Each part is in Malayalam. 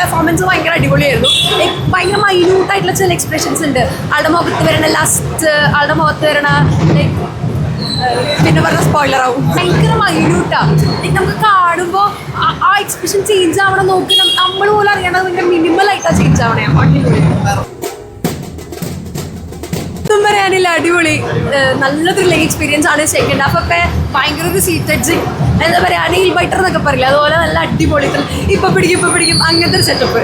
പെർഫോമൻസ് ഭയങ്കര അടിപൊളിയായിരുന്നു. ഭയങ്കര മൈന്യൂട്ടായിട്ടുള്ള ചില എക്സ്പ്രഷൻസ് ഉണ്ട്. ആളുടെ മുഖത്ത് വരണ ലസ്റ്റ് ആളുടെ മുഖത്ത് വരണ ലൈക്ക് പിന്നെ പറഞ്ഞ സ്പോയിലർ ആവും. ഭയങ്കര ലൈക്ക് നമുക്ക് കാണുമ്പോൾ ആ എക്സ്പ്രഷൻ ചേഞ്ച് ആവണം നോക്കി നമ്മൾ പോലും അറിയണത് ഭയങ്കര മിനിമൽ ആയിട്ടാ ചേഞ്ച് ആവണേ. അടിപൊളി. ഒന്നും അടിപൊളി നല്ലൊരു നല്ല ത്രില്ലിംഗ് എക്സ്പീരിയൻസ് ആണ് സെക്കൻഡ് ഹാഫ് ഒക്കെ ഭയങ്കര ഒരു സീറ്റഡ് എന്താ പറയുക നെയിൽ ബൈറ്റർ എന്നൊക്കെ പറയില്ല അതുപോലെ നല്ല അടിപൊളി ഇപ്പൊ പിടിക്കും ഇപ്പൊ പിടിക്കും അങ്ങനത്തെ ഒരു സെറ്റപ്പ്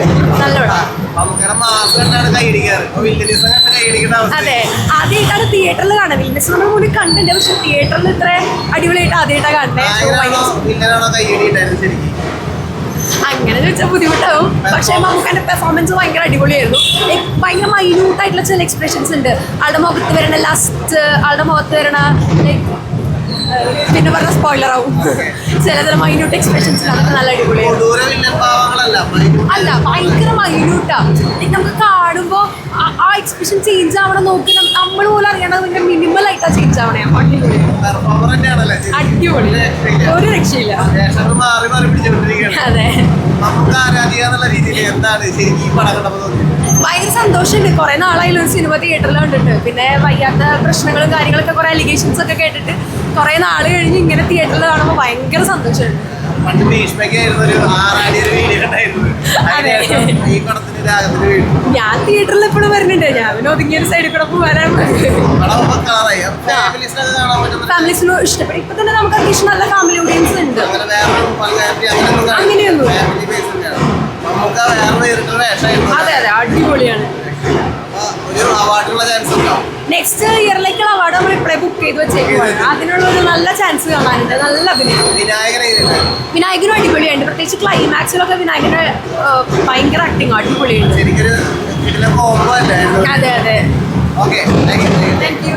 അതെ ആദ്യമായിട്ടാണ് തിയേറ്ററിൽ കാണുന്നത്. വില്ലസ് നമ്മൾ മുന്നിൽ കണ്ടിട്ടുണ്ട് പക്ഷെ തിയേറ്ററിൽ ഇത്ര അടിപൊളിയായിട്ട് ആദ്യമായിട്ടാണ് കാണുന്നത്. അങ്ങനെ ചോദിച്ചാൽ ബുദ്ധിമുട്ടാവും. പക്ഷേ മമ്മൂക്കാന്റെ പെർഫോമൻസ് ഭയങ്കര അടിപൊളിയായിരുന്നു. ഭയങ്കര മൈന്യൂട്ട് ആയിട്ടുള്ള ചില എക്സ്പ്രഷൻസ് ഉണ്ട്. ആളുടെ മുഖത്ത് വരണ ലസ്റ്റ് ആളുടെ മുഖത്ത് വരണ ലൈക്ക് പിന്നെ പറഞ്ഞ സ്പോയിലർ ആവും. ചില ചില മൈന്യൂട്ട് എക്സ്പ്രഷൻസ് അതൊക്കെ നല്ല അടിപൊളിയാണ് അല്ല ഭയങ്കര മൈന്യൂട്ടാ നമുക്ക് കാണുമ്പോൾ എക്സ്പ്രഷൻ ചേഞ്ച് ആവണം നോക്കി നമ്മൾ പോലും അറിയണത് പിന്നെ മിനിമൽ ആയിട്ടാ ചേഞ്ച് ആവണേ. അടിപൊളി. ഒരു രക്ഷയില്ല. അതെ. ഭയങ്കര സന്തോഷമുണ്ട്. കുറെ നാളായാലും ഒരു സിനിമ തിയേറ്ററിൽ കണ്ടിട്ട്. പിന്നെ വയ്യാത്ത പ്രശ്നങ്ങളും കാര്യങ്ങളൊക്കെ കുറെ അലിഗേഷൻസ് ഒക്കെ കേട്ടിട്ട് കുറെ നാൾ കഴിഞ്ഞ് ഇങ്ങനെ തിയേറ്ററിൽ കാണുമ്പോൾ ഭയങ്കര സന്തോഷമുണ്ട്. പണ്ട് ഭീഷ്മയ്ക്കായിരുന്നു ഒരു ആറാടി ഒരു വീഡിയോ ഉണ്ടായിരുന്നു. ഈ പടത്തിന് രാഗത്തിന് ഞാൻ തിയേറ്ററിൽ എപ്പോഴും വരുന്നുണ്ട്. ഞാൻ പിന്നെ ഒതുങ്ങിയ സൈഡിൽ കൂടെ പോകാനാണ് ഫാമിലീസിന് ഇഷ്ടപ്പെടും ഇപ്പൊ തന്നെ നമുക്ക് അത്യാവശ്യം നല്ല ഫാമിലി ഓഡിയൻസ് ഉണ്ട്. അങ്ങനെയൊന്നും അതെ അതെ അടിപൊളിയാണ്. നെക്സ്റ്റ് ഇയറിലേക്കുള്ള അവാർഡ് നമ്മൾ ഇപ്പോഴേ ബുക്ക് ചെയ്ത് വെച്ചേക്കുവാണ്. അതിനുള്ള ഒരു നല്ല ചാൻസ് കാണാനുണ്ട്. നല്ല അഭിനയം. വിനായകനെ അടിപൊളിയുണ്ട്. പ്രത്യേകിച്ച് ക്ലൈമാക്സിലൊക്കെ വിനായകന്റെ ഭയങ്കര ആക്ടിങ് അടിപൊളിയുണ്ട്. അതെ അതെ. Okay thank you